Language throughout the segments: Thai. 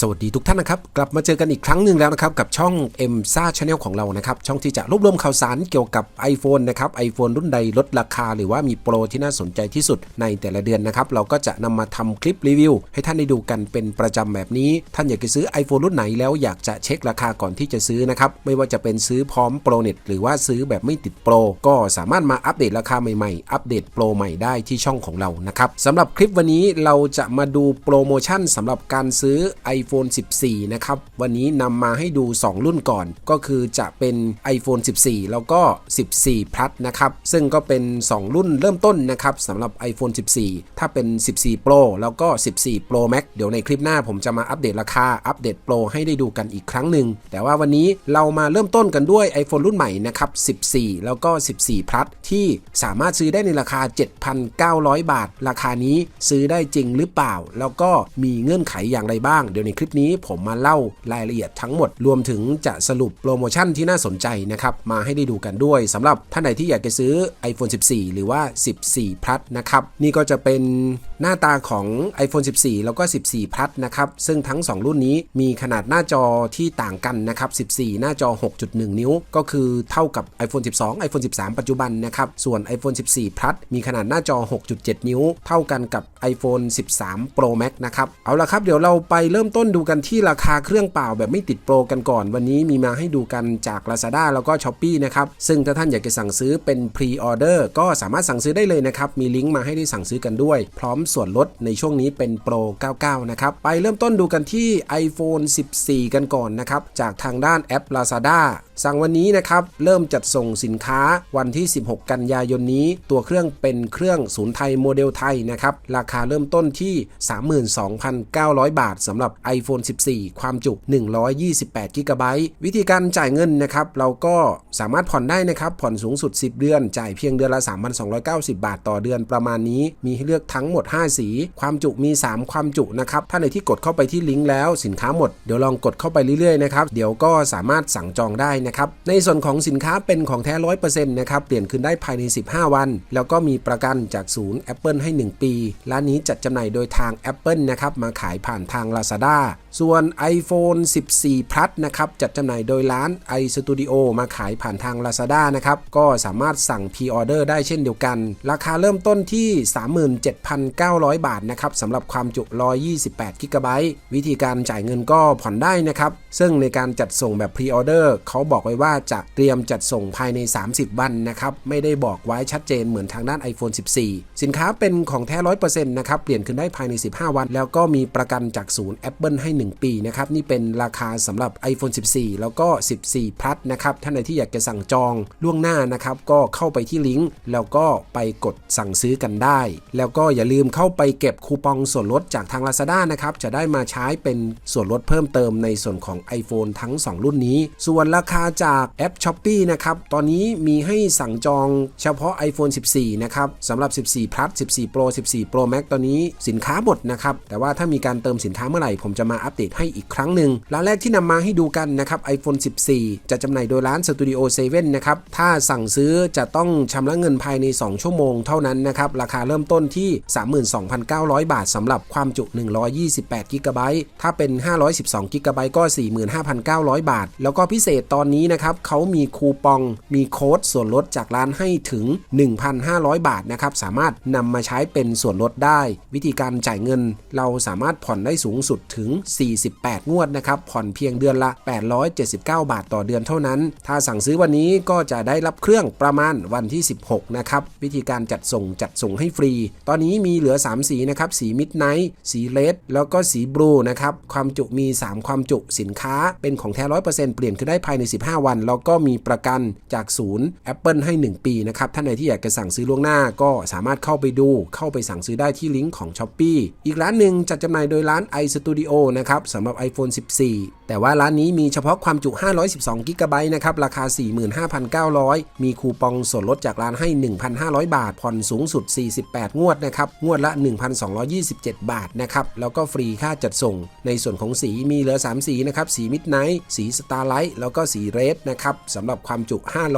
สวัสดีทุกท่านนะครับ กลับมาเจอกันอีกครั้งหนึ่งแล้วนะครับ กับช่อง m s a Channel ของเรานะครับ ช่องที่จะรวบรวมข่าวสารเกี่ยวกับ iPhone นะครับ iPhone รุ่นใดลดราคา หรือว่ามีโปรที่น่าสนใจที่สุดในแต่ละเดือนนะครับ เราก็จะนำมาทำคลิปรีวิว ให้ท่านได้ดูกันเป็นประจำแบบนี้ ท่านอยากจะซื้อ iPhone รุ่นไหนแล้วอยากจะเช็คราคาก่อนที่จะซื้อนะครับไม่ว่าจะเป็นซื้อพร้อมโปรเน็ตหรือว่าซื้อแบบไม่ติดโปรก็สามารถมาอัปเดตราคาใหม่ๆอัปเดตโปรใหม่ได้ที่ช่องของเรานะครับสำหรับคลิปวันนี้เราจะมาดูโปรโมชั่นสำหรับการซื้อ iPhone 14 นะครับ วันนี้นำมาให้ดู 2 รุ่นก่อน ก็คือจะเป็น iPhone 14 แล้วก็ 14 Plus นะครับ ซึ่งก็เป็น 2 รุ่นเริ่มต้นนะครับสำหรับ iPhone 14 ถ้าเป็น 14 Pro แล้วก็ 14 Pro Max เดี๋ยวในคลิปหน้าผมจะมาอัปเดตราคา อัปเดตโปรให้ได้ดูกันอีกครั้งหนึ่ง แต่ว่าวันนี้เรามาเริ่มต้นกันด้วย iPhone รุ่นใหม่นะครับ 14 แล้วก็ 14 Plus ที่สามารถซื้อได้ในราคา 7,900 บาท ราคานี้ซื้อได้จริงหรือเปล่า แล้วก็มีเงื่อนไขอย่างไรบ้าง เดี๋ยวในคลิปนี้ผมมาเล่ารายละเอียดทั้งหมด รวมถึงจะสรุปโปรโมชั่นที่น่าสนใจนะครับมาให้ได้ดูกันด้วยสำหรับท่านใดที่อยากจะซื้อ iPhone 14 หรือว่า 14 Plus นะครับนี่ก็จะเป็นหน้าตาของ iPhone 14 แล้วก็ 14 Plus นะครับซึ่งทั้ง 2 รุ่นนี้มีขนาดหน้าจอที่ต่างกันนะครับ 14 หน้าจอ 6.1 นิ้ว ก็คือเท่ากับ iPhone 12 iPhone 13 ปัจจุบันนะครับส่วน iPhone 14 Plus มีขนาดหน้าจอ 6.7 นิ้ว เท่ากันกับ iPhone 13 Pro Max นะครับเอาละครับเดี๋ยวเราไปเริ่มต้นดูกันที่ราคาเครื่องเปล่าแบบไม่ติดโปรกันก่อน วันนี้มีมาให้ดูกันจาก Lazada แล้วก็ Shopee นะครับ ซึ่งถ้าท่านอยากจะสั่งซื้อเป็น Pre-order ก็สามารถสั่งซื้อได้เลยนะครับ มีลิงก์มาให้ได้สั่งซื้อกันด้วย พร้อมส่วนลดในช่วงนี้เป็นโปร 99 นะครับ ไปเริ่มต้นดูกันที่ iPhone 14 กันก่อนนะครับ จากทางด้านแอป Lazada สั่งวันนี้นะครับ เริ่มจัดส่งสินค้าวันที่ 16 กันยายนนี้ ตัวเครื่องเป็นเครื่องศูนย์ไทยโมเดลไทยนะครับ ราคาเริ่มต้นที่ 32,900 บาทสำหรับ iPhone 14 ความจุ 128 g b วิธีการจ่ายเงินนะครับเราก็สามารถผ่อนได้นะครับ ผ่อนสูงสุด 10 เดือน จ่ายเพียงเดือนละ 3,290 บาทต่อเดือนประมาณนี้ มีให้เลือกทั้งหมด 5 สี ความจุมี 3 ความจุนะครับ ถ้าในที่กดเข้าไปที่ลิงก์แล้วสินค้าหมด เดี๋ยวลองกดเข้าไปเรื่อยๆนะครับ เดี๋ยวก็สามารถสั่งจองได้นะครับ ในส่วนของสินค้าเป็นของแท้100%นะครับ เปลี่ยนคืนได้ภายใน 15 วัน แล้วก็มีประกันจากศูนย์ Apple ให้ 1 ปี ร้านนี้จัดจำหน่ายโดยทาง Apple นะครับ มาขายผ่านทาง Lazada ส่วน iPhone 14 Plus นะครับ จัดจำหน่ายโดยร้าน iStudio มาขายผ่านทาง Lazada นะครับ ก็สามารถสั่ง Pre-order ได้เช่นเดียวกัน ราคาเริ่มต้นที่ 37,900 บาทนะครับสำหรับความจุ 128 g b วิธีการจ่ายเงินก็ผ่อนได้นะครับ ซึ่งในการจัดส่งแบบ Pre-order เขาบอกไว้ว่าจะเตรียมจัดส่งภายใน 30 วันนะครับ ไม่ได้บอกไว้ชัดเจนเหมือนทางด้าน iPhone 14 สินค้าเป็นของแท้ 100%นะครับ เปลี่ยนขึ้นได้ภายใน 15 วัน แล้วก็มีประกันจากศูนย์ Apple ให้ 1 ปีนะครับ นี่เป็นราคาสำหรับ iPhone 14 แล้วก็ 14 Plus นะครับท่านใดที่อยากจะสั่งจองล่วงหน้านะครับก็เข้าไปที่ลิงก์แล้วก็ไปกดสั่งซื้อกันได้ แล้วก็อย่าลืมเข้าไปเก็บคูปองส่วนลดจากทาง Lazada นะครับจะได้มาใช้เป็นส่วนลดเพิ่มเติมในส่วนของ iPhone ทั้ง 2 รุ่นนี้ ส่วนราคาจากแอป s h o p e e นะครับตอนนี้มีให้สั่งจองเฉพาะ iPhone 14 นะครับสำหรับ 14 Plus 14 Pro 14 Pro Max ตอนนี้สินค้าหมดนะครับแต่ว่าถ้ามีการเติมสินค้าเมื่อไหร่ผมจะมาอัปเดตให้อีกครั้งหนึ่งร้านแรกที่นำมาให้ดูกันนะครับ iPhone 14 จะจำหน่ายโดยร้าน Studio 7 นะครับ ถ้าสั่งซื้อจะต้องชำระเงินภายใน 2 ชั่วโมงเท่านั้นนะครับ ราคาเริ่มต้นที่ 32,900 บาทสำหรับความจุ 128 g b ถ้าเป็น 512 g b ก็ 45,900 บาท แล้วก็พิเศษตอนนี้นะครับเขามีคูปองมีโค้ดส่วนลดจากร้านให้ถึง 1,500 บาทนะครับสามารถนำมาใช้เป็นส่วนลดได้ วิธีการจ่ายเงินเราสามารถผ่อนได้สูงสุดถึง48 งวดนะครับ ผ่อนเพียงเดือนละ 879 บาทต่อเดือนเท่านั้น ถ้าสั่งซื้อวันนี้ก็จะได้รับเครื่องประมาณวันที่ 16 นะครับ วิธีการจัดส่งจัดส่งให้ฟรี ตอนนี้มีเหลือ 3 สีนะครับ สีมิดไนท์สีเลดแล้วก็สีบลูนะครับ ความจุมี 3 ความจุสินค้าเป็นของแท้100%เปลี่ยนขึ้นได้ภายใน 15 วัน แล้วก็มีประกันจากศูนย์ Apple ให้ 1 ปีนะครับ ท่านใดที่อยากจะสั่งซื้อล่วงหน้าก็สามารถเข้าไปดู เข้าไปสั่งซื้อได้ที่ลิงก์ของ s h อ p e e อีกร้านหนึ่งจัดจำหน่ายโดยร้าน iStudio นะครับสำหรับ iPhone 14 แต่ว่าร้านนี้มีเฉพาะความจุ 512 g b นะครับ ราคา 45,900 มีคูปองส่วนลดจากร้านให้ 1,500 บาท ผ่อนสูงสุด 48 งวดนะครับ งวดละ 1,227 บาทนะครับ แล้วก็ฟรีค่าจัดส่ง ในส่วนของสีมีเหลือ 3 สีนะครับ สีมิดไนท์สีสตาร์ไลท์แล้วก็สีเรดนะครับสำหรับความจุ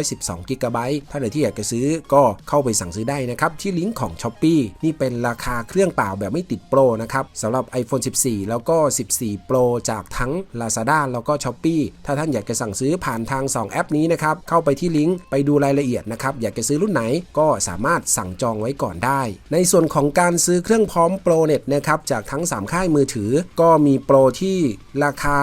512 g b ถ้าใครที่อยากจะซื้อก็เข้าไปสั่งซื้อได้นะครับ ที่ลิงก์ของ s h อ p e e นี่เป็นราคาเครื่องเปล่าแบบไม่ติดโปรนะครับสำหรับ iPhone 14 แล้วก็14 Pro จากทั้ง Lazada แล้วก็ Shopee ถ้าท่านอยากจะสั่งซื้อผ่านทาง 2 แอปนี้นะครับ เข้าไปที่ลิงก์ไปดูรายละเอียดนะครับ อยากจะซื้อรุ่นไหนก็สามารถสั่งจองไว้ก่อนได้ ในส่วนของการซื้อเครื่องพร้อม Pro Net นะครับ จากทั้ง 3 ค่ายมือถือ ก็มีโปรที่ราคา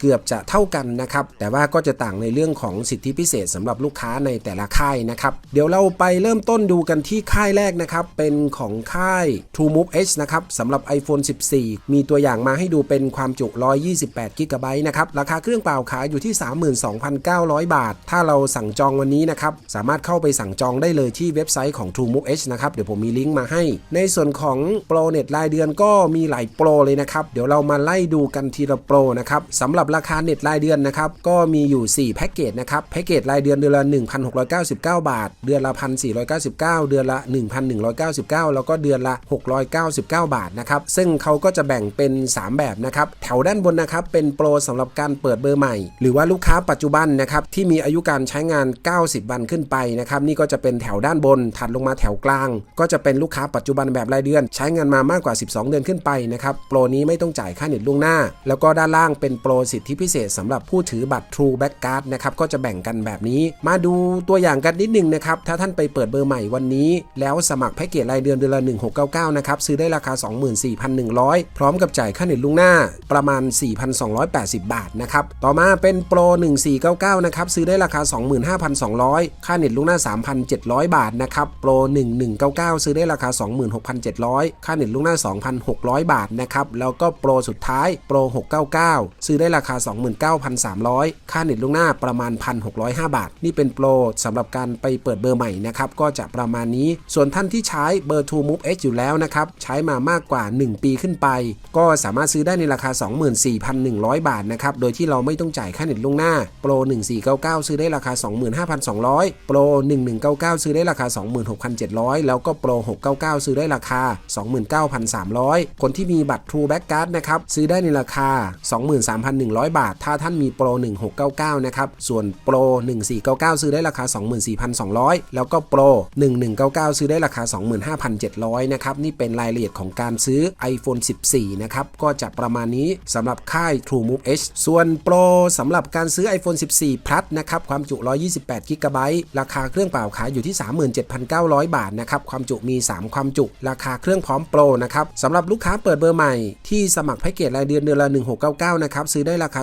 เกือบจะเท่ากันนะครับ แต่ว่าก็จะต่างในเรื่องของสิทธิพิเศษสำหรับลูกค้าในแต่ละค่ายนะครับ เดี๋ยวเราไปเริ่มต้นดูกันที่ค่ายแรกนะครับ เป็นของค่าย True Move H นะครับสำหรับ iPhone 14 มีตัวอย่างมาให้ดูเป็นความจุ 128 g b นะครับ ราคาเครื่องเปล่าขายอยู่ที่ 32,900 บาท ถ้าเราสั่งจองวันนี้นะครับ สามารถเข้าไปสั่งจองได้เลยที่เว็บไซต์ของ True Move H นะครับ เดี๋ยวผมมีลิงก์มาให้ ในส่วนของโปรเน็ตรายเดือนก็มีหลายโปรเลยนะครับ เดี๋ยวเรามาไล่ดูกันทีละโปรนะครับสำหรับราคาเน็ตรายเดือนนะครับก็มีอยู่ 4 แพ็กเกจนะครับแพ็กเกจรายเดือนเดือนละ 1,699 บาท เดือนละ 1,499 เดือนละ 1,199 แล้วก็เดือนละ 699 บาทนะครับซึ่งเขาก็จะแบ่งเป็น 3 แบบนะครับแถวด้านบนนะครับเป็นโปรสำหรับการเปิดเบอร์ใหม่ หรือว่าลูกค้าปัจจุบันนะครับที่มีอายุการใช้งาน 90 วันขึ้นไปนะครับนี่ก็จะเป็นแถวด้านบนถัดลงมาแถวกลาง ก็จะเป็นลูกค้าปัจจุบันแบบรายเดือน ใช้งานมามากกว่า 12 เดือนขึ้นไปนะครับโปรนี้ไม่ต้องจ่ายค่าเน็ตล่วงหน้า แล้วก็ด้านล่างเป็นโปรสิทธิพิเศษสำหรับผู้ถือบัตร True Back Card นะครับก็จะแบ่งกันแบบนี้ มาดูตัวอย่างกันนิดนึงนะครับ ถ้าท่านไปเปิดเบอร์ใหม่วันนี้ แล้วสมัครแพ็กเกจรายเดือนเดือนละ 1699 นะครับ ซื้อได้ราคา 24,100 พร้อมกับจ่ายค่าเน็ตล่วงหน้าประมาณ 4,280 บาทนะครับ ต่อมาเป็นโปร 1499 นะครับ ซื้อได้ราคา 25,200 ค่าเน็ตล่วงหน้า 3,700 บาทนะครับโปร 1199 ซื้อได้ราคา 26,700 ค่าเน็ตล่วงหน้า 2,600 บาทนะครับแล้วก็โปรสุดท้ายโปร 699 ซื้อได้ราคาคา 29,300 ค่าเน็ตล่วงหน้าประมาณ 1,605 บาท นี่เป็นโปรสำหรับการไปเปิดเบอร์ใหม่นะครับ ก็จะประมาณนี้ ส่วนท่านที่ใช้เบอร์ True Move H อยู่แล้วนะครับ ใช้มามากกว่า 1 ปีขึ้นไป ก็สามารถซื้อได้ในราคา 24,100 บาทนะครับ โดยที่เราไม่ต้องจ่ายค่าเน็ตล่วงหน้า โปร 1499 ซื้อได้ราคา 25,200 โปร 1199 ซื้อได้ราคา 26,700 แล้วก็โปร 699 ซื้อได้ราคา 29,300 คนที่มีบัตร True Back Card นะครับ ซื้อได้ในราคา 23,100บาท ถ้าท่านมีโปร 1699 นะครับ ส่วนโปร 1499 ซื้อได้ราคา 24,200 แล้วก็โปร 1199 ซื้อได้ราคา 25,700 นะครับ นี่เป็นรายละเอียดของการซื้อ iPhone 14 นะครับ ก็จะประมาณนี้สำหรับค่าย True Move H ส่วนโปรสำหรับการซื้อ iPhone 14 Plus นะครับ ความจุ 128 g b ราคาเครื่องเปล่าขายอยู่ที่ 37,900 บาทนะครับ ความจุมี 3 ความจุ ราคาเครื่องพร้อมโปรนะครับสำหรับลูกค้าเปิดเบอร์ใหม่ที่สมัครแพ็กเกจรายเดือนเดือนละ 1699 นะครับ ซื้อได้ราราคา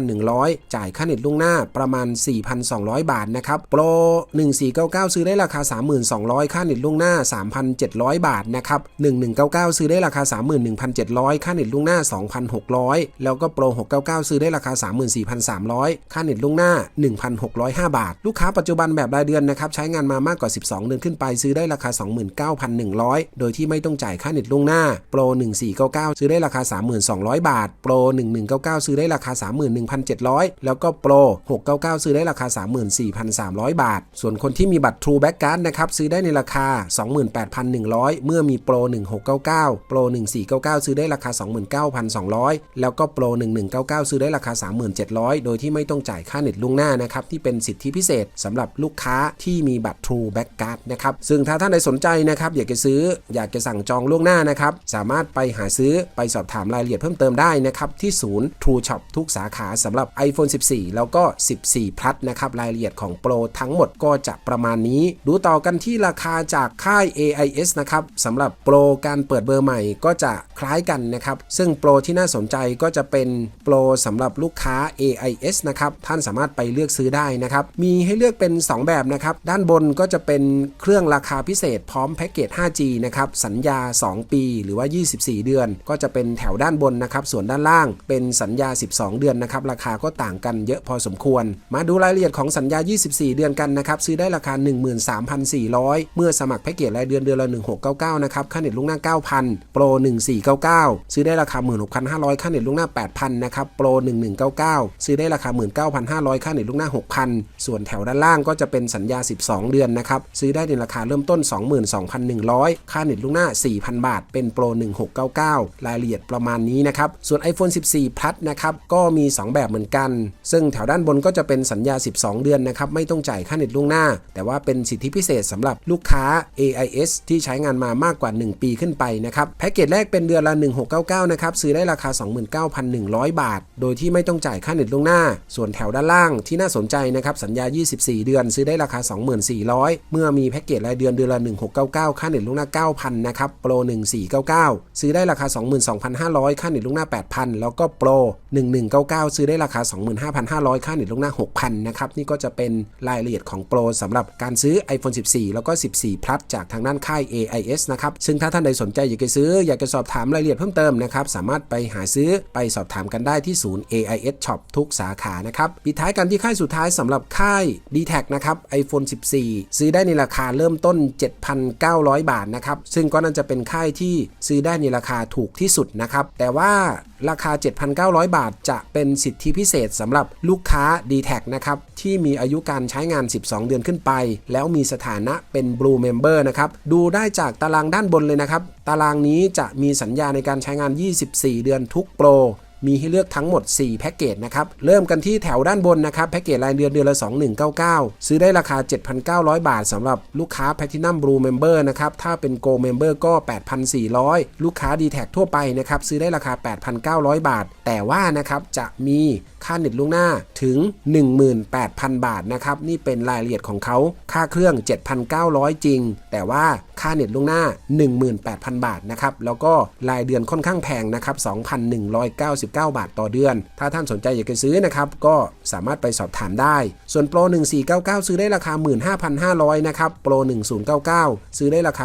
29,100 จ่ายค่าเน็ตล่วงหน้าประมาณ 4,200 บาทนะครับโปร1499 ซื้อได้ราคา 3,200 ค่าเน็ตล่วงหน้า 3,700 บาทนะครับ1199 ซื้อได้ราคา 31,700 ค่าเน็ตล่วงหน้า 2,600 แล้วก็โปร699 ซื้อได้ราคา 34,300 ค่าเน็ตล่วงหน้า 1,605 บาท ลูกค้าปัจจุบันแบบรายเดือนนะครับใช้งานมามากกว่า 12 เดือนขึ้นไปซื้อได้ราคา 29,100 โดยที่ไม่ต้องจ่ายค่าเน็ตล่วงหน้าโปร1499 ซื้อได้ราคา 3,200 บาทโปร1199 ซื้อได้ได้ราคา 31,700 แล้วก็โปร699 ซื้อได้ราคา 34,300 บาท ส่วนคนที่มีบัตร True Back Card นะครับ ซื้อได้ในราคา 28,100 เมื่อมีโปร1699โปร1499 ซื้อได้ราคา 29,200 แล้วก็โปร1199 ซื้อได้ราคา 37,000 โดยที่ไม่ต้องจ่ายค่าเน็ตล่วงหน้านะครับที่เป็นสิทธิพิเศษสำหรับลูกค้าที่มีบัตร True Back Card นะครับซึ่งถ้าท่านใดสนใจนะครับอยากจะซื้ออยากจะสั่งจองล่วงหน้านะครับสามารถไปหาซื้อไปสอบถามรายละเอียดเพิ่มเติมได้นะครับที่ศูนย์ True Shop ทุกสาขาสำหรับ iPhone 14 แล้วก็ 14 Plus นะครับ รายละเอียดของโปรทั้งหมดก็จะประมาณนี้ ดูต่อกันที่ราคาจากค่าย AIS นะครับสำหรับโปรการเปิดเบอร์ใหม่ก็จะคล้ายกันนะครับ ซึ่งโปรที่น่าสนใจก็จะเป็นโปรสำหรับลูกค้า AIS นะครับท่านสามารถไปเลือกซื้อได้นะครับมีให้เลือกเป็น 2 แบบนะครับด้านบนก็จะเป็นเครื่องราคาพิเศษพร้อมแพ็กเกจ 5G นะครับสัญญา 2 ปีหรือว่า 24 เดือน ก็จะเป็นแถวด้านบนนะครับส่วนด้านล่างเป็นสัญญา12 เดือนนะครับราคาก็ต่างกันเยอะพอสมควร มาดูรายละเอียดของสัญญา 24 เดือนกันนะครับซื้อได้ราคา 13,400 เมื่อสมัครแพ็กเกจรายเดือนเดือนละ 1699 นะครับค่าเน็ตล่วงหน้า 9,000 โปร 1499 ซื้อได้ราคา 16,500 ค่าเน็ตล่วงหน้า 8,000 นะครับโปร 1199 ซื้อได้ราคา 19,500 ค่าเน็ตล่วงหน้า 6,000 ส่วนแถวด้านล่างก็จะเป็นสัญญา 12 เดือนนะครับซื้อได้ในราคาเริ่มต้น 22,100 ค่าเน็ตล่วงหน้า 4,000 บาท เป็นโปร 1699 รายละเอียดประมาณนี้นะครับส่วน iPhone 14 Plus นะครับก็มี 2 แบบเหมือนกัน ซึ่งแถวด้านบนก็จะเป็นสัญญา 12 เดือนนะครับ ไม่ต้องจ่ายค่าเน็ตล่วงหน้า แต่ว่าเป็นสิทธิพิเศษสำหรับลูกค้า AIS ที่ใช้งานมามากกว่า 1 ปีขึ้นไปนะครับ แพ็กเกจแรกเป็นเดือนอนละ 1699 นะครับ ซื้อได้ราคา 29,100 บาท โดยที่ไม่ต้องจ่ายค่าเน็ตล่วงหน้า ส่วนแถวด้านล่างที่น่าสนใจนะครับ สัญญา 24 เดือน ซื้อได้ราคา 2400เมื่อมีแพ็กเกจรายเดือนเดือนละ 1699 ค่าเน็ตล่วงหน้า 9,000 นะครับ โปร 1499 ซื้อได้ราคา 22,500 ค่าเน็ตล่วงหน้า 8,000 แล้วก็โปร1199 ซื้อได้ราคา 25,500 ค่าเน็ตล่วงหน้า 6,000 นะครับ นี่ก็จะเป็นรายละเอียดของโปรสำหรับการซื้อ iPhone 14 แล้วก็ 14 Plus จากทางด้านค่าย AIS นะครับ ซึ่งถ้าท่านใดสนใจอยากจะซื้อ อยากจะสอบถามรายละเอียดเพิ่มเติมนะครับ สามารถไปหาซื้อไปสอบถามกันได้ที่ศูนย์ AIS Shop ทุกสาขานะครับปิดท้ายกันที่ค่ายสุดท้ายสำหรับค่าย d t แทนะครับ iPhone 14 ซื้อได้ในราคาเริ่มต้น 7,900 บาทนะครับซึ่งก็น่าจะเป็นค่ายที่ซื้อได้ในราคาถูกที่สุดนะครับแต่ว่า ราคา 7,900 บาท จะเป็นสิทธิพิเศษสำหรับลูกค้า d t แทนะครับ ที่มีอายุการใช้งาน 12 เดือนขึ้นไป แล้วมีสถานะเป็น Blue Member นะครับ ดูได้จากตารางด้านบนเลยนะครับ ตารางนี้จะมีสัญญาในการใช้งาน 24 เดือนทุกโปร มีให้เลือกทั้งหมด 4 แพ็กเกจนะครับ เริ่มกันที่แถวด้านบนนะครับ แพ็กเกจรายเดือนเดือนละ 2199 ซื้อได้ราคา 7,900 บาทสำหรับลูกค้า Platinum Blue Member นะครับ ถ้าเป็น Gold Member ก็ 8,400 ลูกค้า d t แททั่วไปนะครับ ซื้อได้ราคา 8,900 บาท แต่ว่านะครับจะมีค่าเน็ตล่วงหน้าถึง 18,000 บาทนะครับ นี่เป็นรายละเอียดของเขา ค่าเครื่อง 7,900 จริง แต่ว่าค่าเน็ตล่วงหน้า 18,000 บาทนะครับ แล้วก็รายเดือนค่อนข้างแพงนะครับ 2,199บาทต่อเดือน ถ้าท่านสนใจอยากจะซื้อนะครับ ก็สามารถไปสอบถามได้ ส่วนโปร 1499 ซื้อได้ราคา 15,500 นะครับ โปร 1099 ซื้อได้ราคา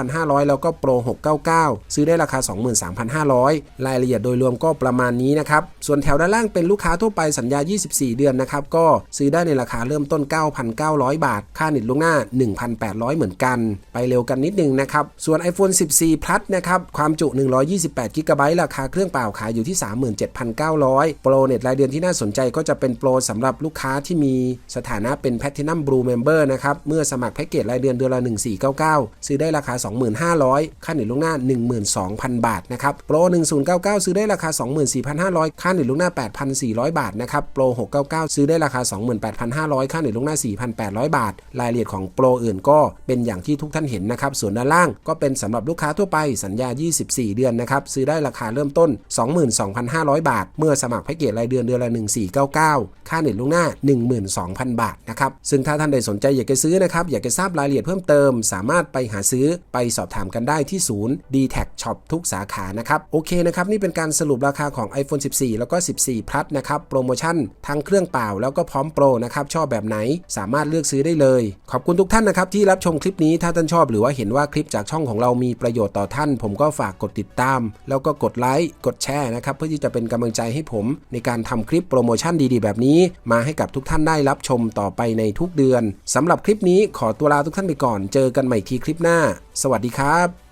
19,500 แล้วก็โปร 699 ซื้อได้ราคา 23,500 รายละเอียดโดยรวมก็ประมาณนี้นะครับ ส่วนแถวด้านล่างเป็นลูกค้าทั่วไปสัญญา 24 เดือนนะครับ ก็ซื้อได้ในราคาเริ่มต้น 9,900 บาท ค่าเน็ตล่วงหน้า 1,800 เหมือนกัน ไปเร็วกันนิดนึงนะครับ ส่วน iPhone 14 Plus นะครับ ความจุ 128 g b ราคาเครื่องเปล่าขายอยู่ที่ 3 37,900 โปรเน็ตรายเดือนที่น่าสนใจก็จะเป็นโปรสำหรับลูกค้าที่มีสถานะเป็น Platinum Blue Member นะครับ เมื่อสมัครแพ็กเกจรายเดือนเดือนละ 1499 ซื้อได้ราคา 25,000 ค่าเน็ตล่วงหน้า 12,000 บาทนะครับ โปร 1099 ซื้อได้ราคา 24,500 ค่าเน็ตล่วงหน้า 8,400 บาทนะครับ โปร 699 ซื้อได้ราคา 28,500 ค่าเน็ตล่วงหน้า 4,800 บาท รายละเอียดของโปรอื่นก็เป็นอย่างที่ทุกท่านเห็นนะครับ ส่วนด้านล่างก็เป็นสำหรับลูกค้าทั่วไปสัญญา 24 เดือนนะครับ ซื้อได้ราคาเริ่มต้น 22,500บาท เมื่อสมัครแพ็กเกจรายเดือนเดือนละ 1499 ค่าเน็ตล่วงหน้า 12,000 บาทนะครับ ซึ่งถ้าท่านใดสนใจอยากจะซื้อนะครับ อยากจะทราบรายละเอียดเพิ่มเติม สามารถไปหาซื้อไปสอบถามกันได้ที่ศูนย์ d t แท Shop ทุกสาขานะครับ โอเคนะครับ นี่เป็นการสรุปราคาของ iPhone 14 แล้วก็ 14 Plus นะครับ โปรโมชั่นทั้งเครื่องเปล่าแล้วก็พร้อมโปรนะครับ ชอบแบบไหนสามารถเลือกซื้อได้เลย ขอบคุณทุกท่านนะครับที่รับชมคลิปนี้ ถ้าท่านชอบหรือว่าเห็นว่าคลิปจากช่องของเรามีประโยชน์ต่อท่าน ผมก็ฝากกดติดตาม แล้วก็กดไลค์ กดแชร์นะครับเพื่อที่จะเป็นกำลังใจให้ผม ในการทำคลิปโปรโมชั่นดีๆ แบบนี้ มาให้กับทุกท่านได้รับชมต่อไปในทุกเดือนสำหรับคลิปนี้ขอตัวลาทุกท่านไปก่อน เจอกันใหม่ทีคลิปหน้า สวัสดีครับ